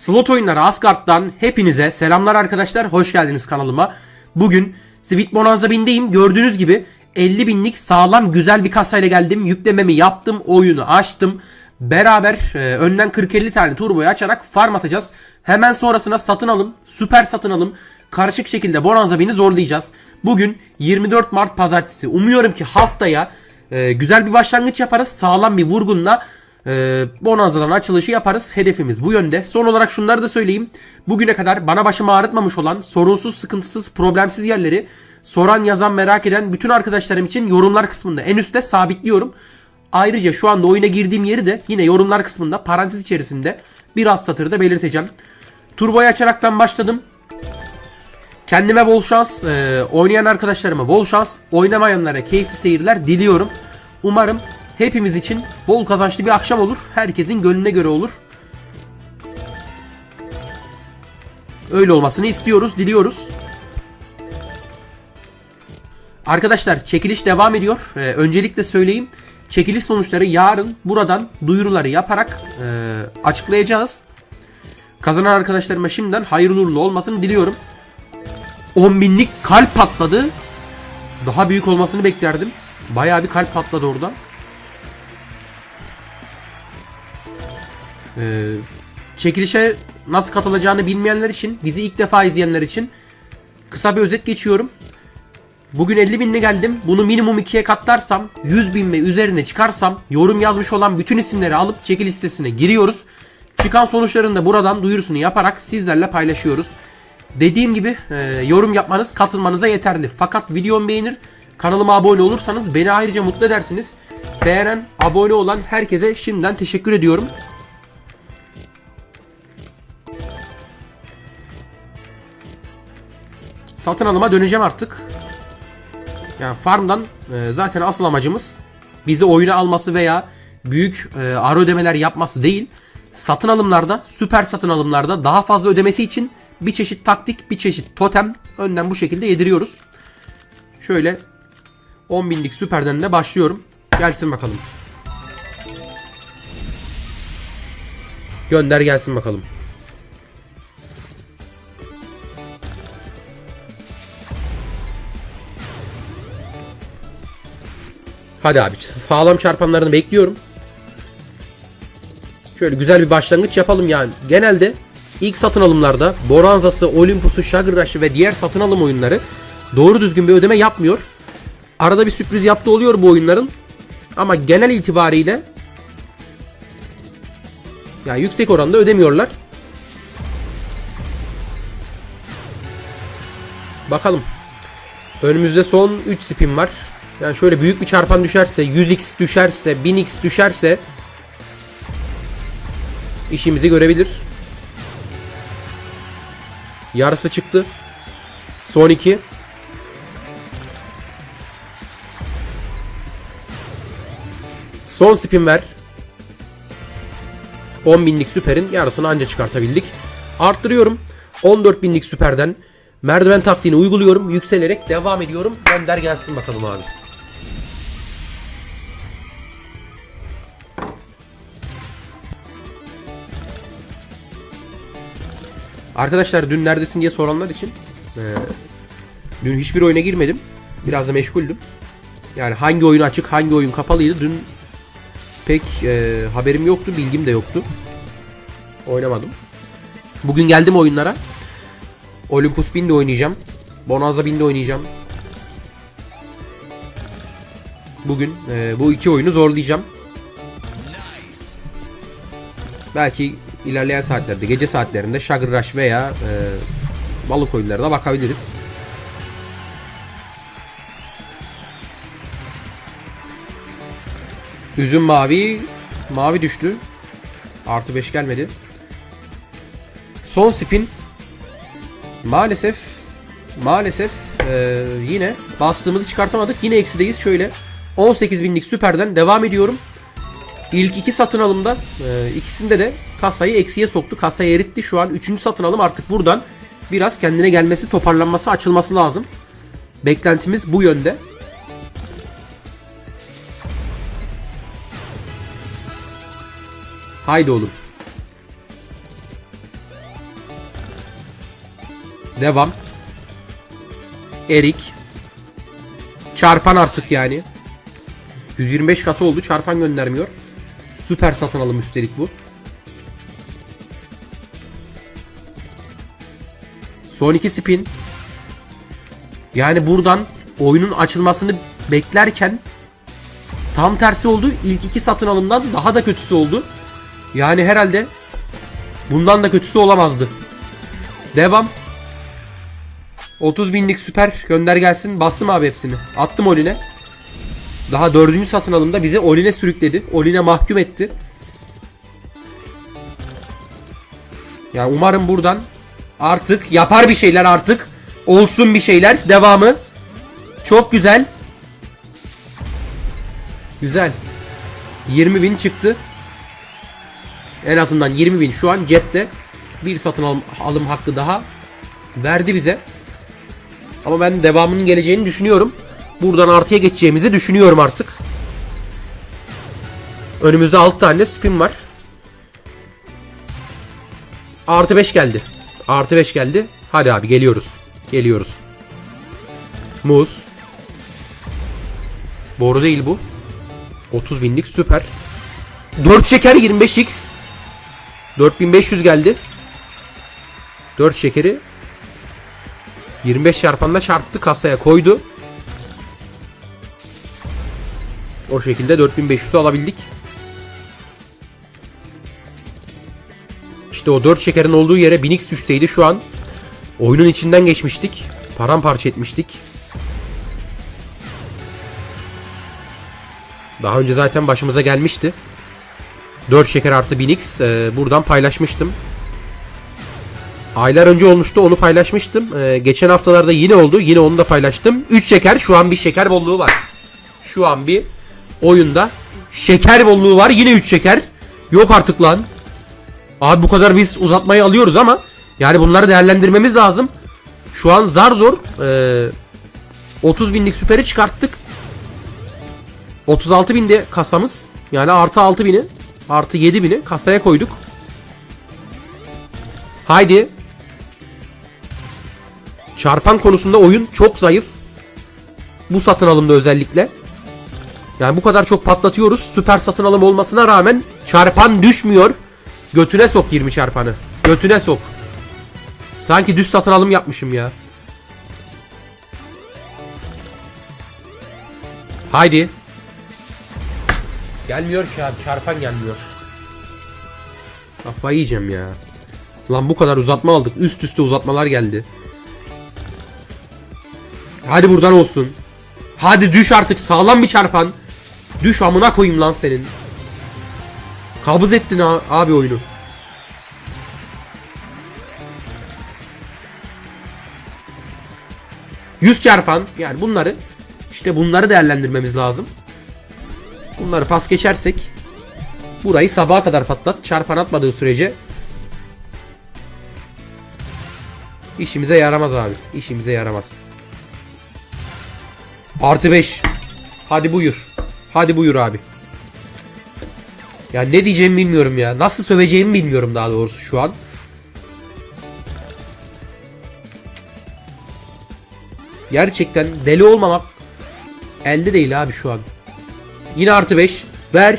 Slot oyunları Asgard'dan hepinize selamlar arkadaşlar. Hoş geldiniz kanalıma. Bugün Sweet Bonanza 1000'deyim. Gördüğünüz gibi 50 binlik sağlam güzel bir kasayla geldim. Yüklememi yaptım. Oyunu açtım. Beraber e, önden 40-50 tane turboyu açarak farm atacağız. Hemen sonrasına satın alım, süper satın alım, karışık şekilde Bonanza 1000'i zorlayacağız. Bugün 24 Mart pazartesi. Umuyorum ki haftaya e, güzel bir başlangıç yaparız. Sağlam bir vurgunla e, Bonanza'dan açılışı yaparız. Hedefimiz bu yönde. Son olarak şunları da söyleyeyim. Bugüne kadar bana başımı ağrıtmamış olan sorunsuz, sıkıntısız, problemsiz yerleri soran, yazan, merak eden bütün arkadaşlarım için yorumlar kısmında en üstte sabitliyorum. Ayrıca şu anda oyuna girdiğim yeri de yine yorumlar kısmında parantez içerisinde biraz satırda belirteceğim. Turboyu açaraktan başladım. Kendime bol şans, e, oynayan arkadaşlarıma bol şans, oynamayanlara keyifli seyirler diliyorum. Umarım hepimiz için bol kazançlı bir akşam olur. Herkesin gönlüne göre olur. Öyle olmasını istiyoruz, diliyoruz. Arkadaşlar çekiliş devam ediyor. Ee, öncelikle söyleyeyim. Çekiliş sonuçları yarın buradan duyuruları yaparak e, açıklayacağız. Kazanan arkadaşlarıma şimdiden hayırlı uğurlu olmasını diliyorum. 10 binlik kalp patladı. Daha büyük olmasını beklerdim. Bayağı bir kalp patladı orada. Ee, çekilişe nasıl katılacağını bilmeyenler için, bizi ilk defa izleyenler için kısa bir özet geçiyorum. Bugün 50 binle geldim. Bunu minimum 2'ye katlarsam 100 bin ve üzerine çıkarsam yorum yazmış olan bütün isimleri alıp çekiliş listesine giriyoruz. Çıkan sonuçların da buradan duyurusunu yaparak sizlerle paylaşıyoruz. Dediğim gibi e, yorum yapmanız katılmanıza yeterli. Fakat videomu beğenir, kanalıma abone olursanız beni ayrıca mutlu edersiniz. Beğenen, abone olan herkese şimdiden teşekkür ediyorum. Satın alıma döneceğim artık. Yani farmdan e, zaten asıl amacımız bizi oyuna alması veya büyük e, ara ödemeler yapması değil. Satın alımlarda, süper satın alımlarda daha fazla ödemesi için bir çeşit taktik, bir çeşit totem önden bu şekilde yediriyoruz. Şöyle 10 binlik süperden de başlıyorum. Gelsin bakalım. Gönder gelsin bakalım. Hadi abi sağlam çarpanlarını bekliyorum. Şöyle güzel bir başlangıç yapalım yani. Genelde ilk satın alımlarda Boranza'sı, Olympus'u, Sugar ve diğer satın alım oyunları doğru düzgün bir ödeme yapmıyor. Arada bir sürpriz yaptığı oluyor bu oyunların. Ama genel itibariyle yani yüksek oranda ödemiyorlar. Bakalım. Önümüzde son 3 spin var. Yani şöyle büyük bir çarpan düşerse, 100x düşerse, 1000x düşerse işimizi görebilir. Yarısı çıktı. Son 2. Son spin ver. 10 binlik süperin yarısını anca çıkartabildik. Arttırıyorum. 14 binlik süperden merdiven taktiğini uyguluyorum. Yükselerek devam ediyorum. Gönder gelsin bakalım abi. Arkadaşlar dün neredesin diye soranlar için e, dün hiçbir oyuna girmedim. Biraz da meşguldüm. Yani hangi oyun açık, hangi oyun kapalıydı dün pek e, haberim yoktu, bilgim de yoktu. Oynamadım. Bugün geldim oyunlara. Olympus 1000 de oynayacağım. Bonanza 1000 de oynayacağım. Bugün e, bu iki oyunu zorlayacağım. Belki ilerleyen saatlerde, gece saatlerinde Sugar veya e, balık oyunlarına bakabiliriz. Üzüm mavi, mavi düştü. Artı 5 gelmedi. Son spin. Maalesef, maalesef e, yine bastığımızı çıkartamadık. Yine eksideyiz. Şöyle 18 binlik süperden devam ediyorum. İlk iki satın alımda e, ikisinde de kasayı eksiye soktu. Kasayı eritti. Şu an üçüncü satın alım artık buradan biraz kendine gelmesi, toparlanması, açılması lazım. Beklentimiz bu yönde. Haydi oğlum. Devam. Erik. Çarpan artık yani. 125 katı oldu. Çarpan göndermiyor. Süper satın alım üstelik bu. Son iki spin. Yani buradan oyunun açılmasını beklerken tam tersi oldu. İlk iki satın alımdan daha da kötüsü oldu. Yani herhalde bundan da kötüsü olamazdı. Devam. 30 binlik süper gönder gelsin. Bastım abi hepsini. Attım Olin'e. Daha dördüncü satın alımda bizi Olin'e sürükledi. Olin'e mahkum etti. Yani umarım buradan artık yapar bir şeyler artık. Olsun bir şeyler. Devamı. Çok güzel. Güzel. 20 bin çıktı. En azından 20 bin şu an cepte. Bir satın alım, alım hakkı daha verdi bize. Ama ben devamının geleceğini düşünüyorum. Buradan artıya geçeceğimizi düşünüyorum artık. Önümüzde 6 tane spin var. Artı 5 geldi. Artı 5 geldi. Hadi abi geliyoruz. Geliyoruz. Muz. Boru değil bu. 30 binlik süper. 4 şeker 25x. 4500 geldi. 4 şekeri 25 çarpanla çarptı kasaya koydu. O şekilde 4500'ü alabildik. İşte o 4 şekerin olduğu yere 1000x düşteydi şu an. Oyunun içinden geçmiştik. Paramparça etmiştik. Daha önce zaten başımıza gelmişti. 4 şeker artı 1000x e, buradan paylaşmıştım. Aylar önce olmuştu onu paylaşmıştım. E, geçen haftalarda yine oldu. Yine onu da paylaştım. 3 şeker şu an bir şeker bolluğu var. Şu an bir oyunda şeker bolluğu var. Yine 3 şeker. Yok artık lan. Abi bu kadar biz uzatmayı alıyoruz ama yani bunları değerlendirmemiz lazım. Şu an zar zor e, 30 binlik süperi çıkarttık. 36 binde kasamız. Yani artı 6 bini artı 7 bini kasaya koyduk. Haydi. Çarpan konusunda oyun çok zayıf. Bu satın alımda özellikle. Yani bu kadar çok patlatıyoruz. Süper satın alım olmasına rağmen çarpan düşmüyor. Götüne sok 20 çarpanı. Götüne sok. Sanki düz satın alım yapmışım ya. Haydi. Gelmiyor ki abi çarpan gelmiyor. Kafayı yiyeceğim ya. Lan bu kadar uzatma aldık. Üst üste uzatmalar geldi. Hadi buradan olsun. Hadi düş artık sağlam bir çarpan. Düş amına koyayım lan senin. Kabız ettin abi oyunu. Yüz çarpan yani bunları işte bunları değerlendirmemiz lazım. Bunları pas geçersek burayı sabaha kadar patlat. Çarpan atmadığı sürece işimize yaramaz abi. İşimize yaramaz. Artı 5. Hadi buyur. Hadi buyur abi. Ya ne diyeceğimi bilmiyorum ya. Nasıl söveceğimi bilmiyorum daha doğrusu şu an. Gerçekten deli olmamak elde değil abi şu an. Yine artı 5. Ver.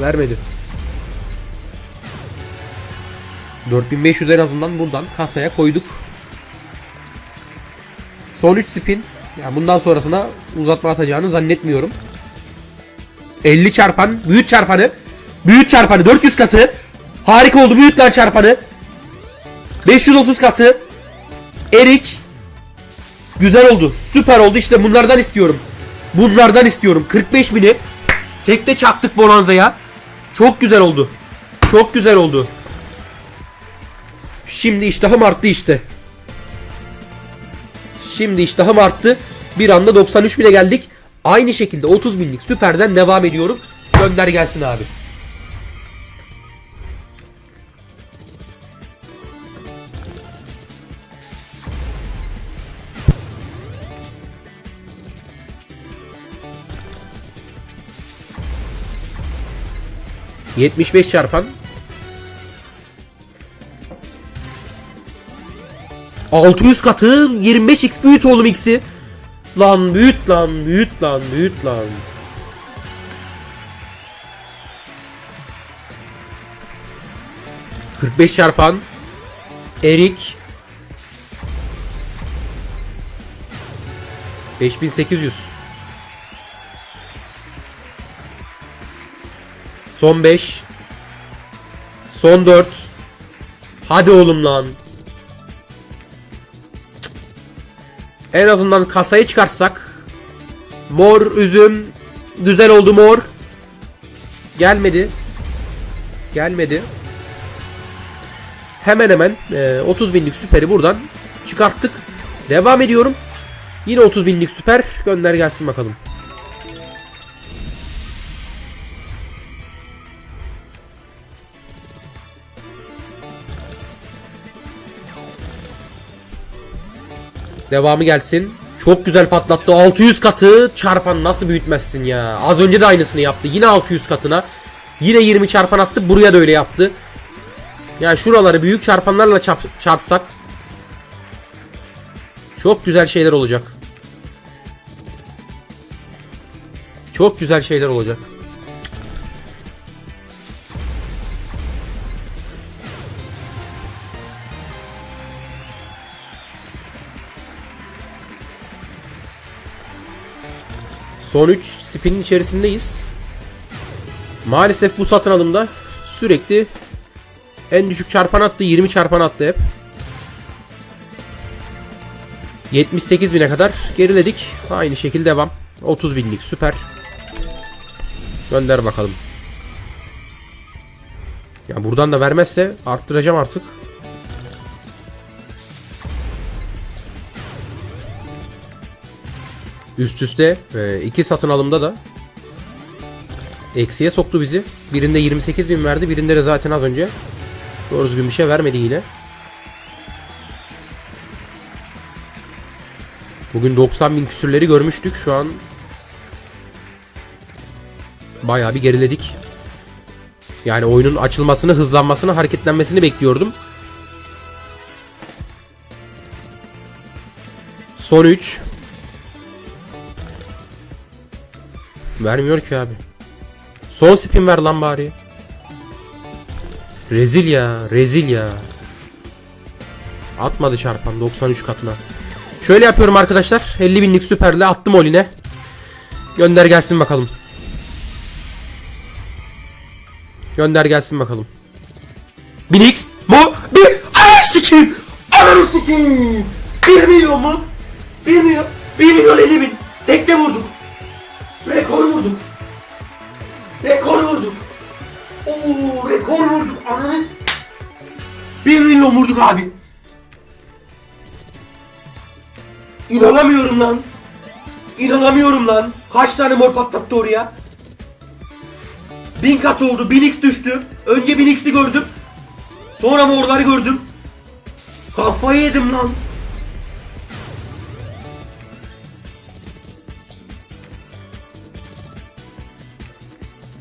Vermedi. 4500 en azından buradan kasaya koyduk. Son 3 spin. Ya bundan sonrasına uzatma atacağını zannetmiyorum. 50 çarpan. Büyük çarpanı. Büyük çarpanı. 400 katı. Harika oldu. Büyük lan çarpanı. 530 katı. Erik. Güzel oldu. Süper oldu. İşte bunlardan istiyorum. Bunlardan istiyorum. 45 bini. Tekte çaktık Bonanza'ya. Çok güzel oldu. Çok güzel oldu. Şimdi iştahım arttı işte. Şimdi iştahım arttı. Bir anda 93 bine geldik. Aynı şekilde 30 binlik süperden devam ediyorum. Gönder gelsin abi. Yetmiş beş çarpan 600 katı 25x büyüt oğlum x'i. Lan büyüt lan büyüt lan büyüt lan. ...45 çarpan... ...Erik... ...5800... ...son 5... ...son 4... ...hadi oğlum lan... ...en azından kasayı çıkarsak... ...mor üzüm... ...güzel oldu mor... ...gelmedi... ...gelmedi... Hemen hemen e, 30 binlik süperi buradan çıkarttık. Devam ediyorum. Yine 30 binlik süper. Gönder gelsin bakalım. Devamı gelsin. Çok güzel patlattı. 600 katı çarpan nasıl büyütmezsin ya. Az önce de aynısını yaptı. Yine 600 katına. Yine 20 çarpan attı. Buraya da öyle yaptı. Ya şuraları büyük çarpanlarla çarp- çarpsak çok güzel şeyler olacak. Çok güzel şeyler olacak. Son 3 spinin içerisindeyiz. Maalesef bu satın alımda sürekli en düşük çarpan attı 20 çarpan attı hep. 78 bine kadar geriledik. Aynı şekilde devam. 30 binlik süper. Gönder bakalım. Ya buradan da vermezse arttıracağım artık. Üst üste e, iki satın alımda da eksiye soktu bizi. Birinde 28 bin verdi, birinde de zaten az önce doğru düzgün bir şey vermedi yine. Bugün 90 bin küsürleri görmüştük. Şu an bayağı bir geriledik. Yani oyunun açılmasını, hızlanmasını, hareketlenmesini bekliyordum. Son 3. Vermiyor ki abi. Son spin ver lan bari. Rezil ya, rezil ya. Atmadı çarpan 93 katına. Şöyle yapıyorum arkadaşlar. 50 binlik süperle attım oline. Gönder gelsin bakalım. Gönder gelsin bakalım. 1000x mu? Bir Ananı sikeyim. Ananı sikeyim. 1 milyon mu? 1 milyon. 1 milyon 50 bin. Tekte vurduk. Rekor vurduk. Rekor vurduk. Oo rekor vurduk. Ananı. 1 milyon vurduk abi. İnanamıyorum lan. İnanamıyorum lan. Kaç tane mor patlattı oraya? 1000 kat oldu. 1000x düştü. Önce 1000x'i gördüm. Sonra morları gördüm. Kafayı yedim lan.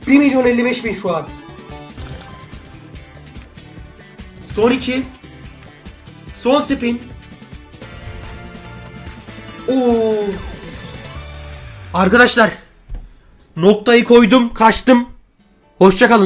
Bir milyon 55 bin şu an. Son 2. Son spin. Oo. Arkadaşlar noktayı koydum, kaçtım. Hoşça kalın.